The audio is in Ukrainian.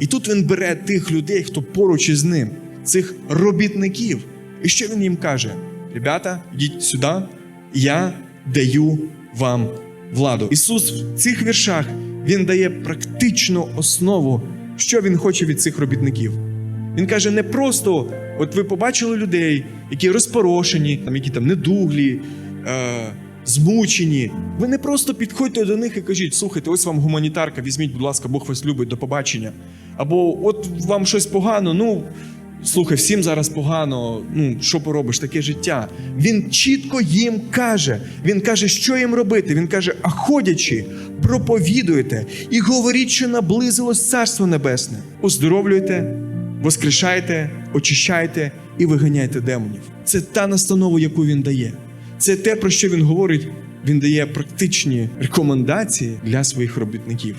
І тут він бере тих людей, хто поруч із ним, цих робітників. І що він їм каже? Ребята, йдіть сюди, я даю вам владу. Ісус в цих віршах Він дає практичну основу, що Він хоче від цих робітників. Він каже: не просто, от ви побачили людей, які розпорошені, там, які там недуглі, е, змучені. Ви не просто підходьте до них і кажіть: слухайте, ось вам гуманітарка, візьміть, будь ласка, Бог вас любить, до побачення. Або от вам щось погано, ну. Слухай, всім зараз погано. Ну що поробиш, таке життя. Він чітко їм каже. Він каже, що їм робити. Він каже: а ходячи, проповідуйте і говоріть, що наблизилось Царство Небесне. Оздоровлюйте, воскрешайте, очищайте і виганяйте демонів. Це та настанова, яку він дає. Це те, про що він говорить. Він дає практичні рекомендації для своїх робітників.